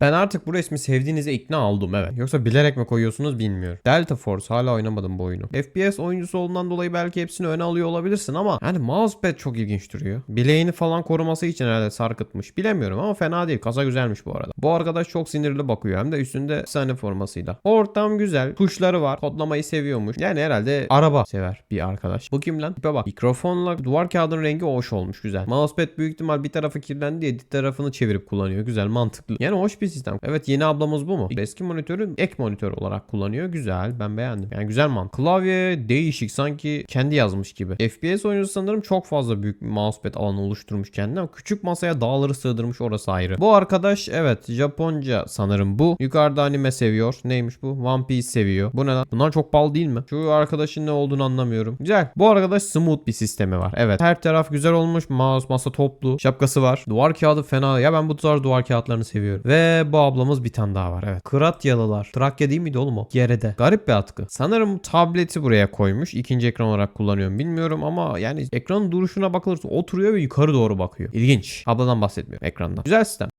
Ben artık bu resmi sevdiğinize ikna oldum evet. Yoksa bilerek mi koyuyorsunuz bilmiyorum. Delta Force hala oynamadım bu oyunu. FPS oyuncusu olduğundan dolayı belki hepsini öne alıyor olabilirsin ama yani mousepad çok ilginç duruyor. Bileğini falan koruması için herhalde sarkıtmış. Bilemiyorum ama fena değil. Kasa güzelmiş bu arada. Bu arkadaş çok sinirli bakıyor hem de üstünde sahne formasıyla. Ortam güzel. Tuşları var. Kodlamayı seviyormuş. Yani herhalde araba sever bir arkadaş. Bu kim lan? Tipe bak. Mikrofonla duvar kağıdının rengi hoş olmuş. Güzel. Mousepad büyük ihtimal bir tarafı kirlendi diye diğer tarafını çevirip kullanıyor. Güzel mantıklı. Yani hoş bir sistem. Evet yeni ablamız bu mu? Eski monitörü ek monitör olarak kullanıyor. Güzel. Ben beğendim. Yani güzel mantık. Klavye değişik. Sanki kendi yazmış gibi. FPS oyuncusu sanırım çok fazla büyük bir mousepad alanı oluşturmuş kendine ama küçük masaya dağları sığdırmış orası ayrı. Bu arkadaş evet Japonca sanırım bu. Yukarıda anime seviyor. Neymiş bu? One Piece seviyor. Bu ne lan? Bunlar çok pahalı değil mi? Şu arkadaşın ne olduğunu anlamıyorum. Güzel. Bu arkadaş smooth bir sistemi var. Evet. Her taraf güzel olmuş. Mouse, masa toplu. Şapkası var. Duvar kağıdı fena. Ya ben bu tarz duvar kağıtlarını seviyorum. Ve bu ablamız bir tane daha var. Evet. Kıratyalılar. Trakya değil miydi oğlum o? Gerede. Garip bir atkı. Sanırım tableti buraya koymuş. İkinci ekran olarak kullanıyorum. Bilmiyorum ama yani ekranın duruşuna bakılırsa oturuyor ve yukarı doğru bakıyor. İlginç. Abladan bahsetmiyorum ekrandan. Güzel sistem.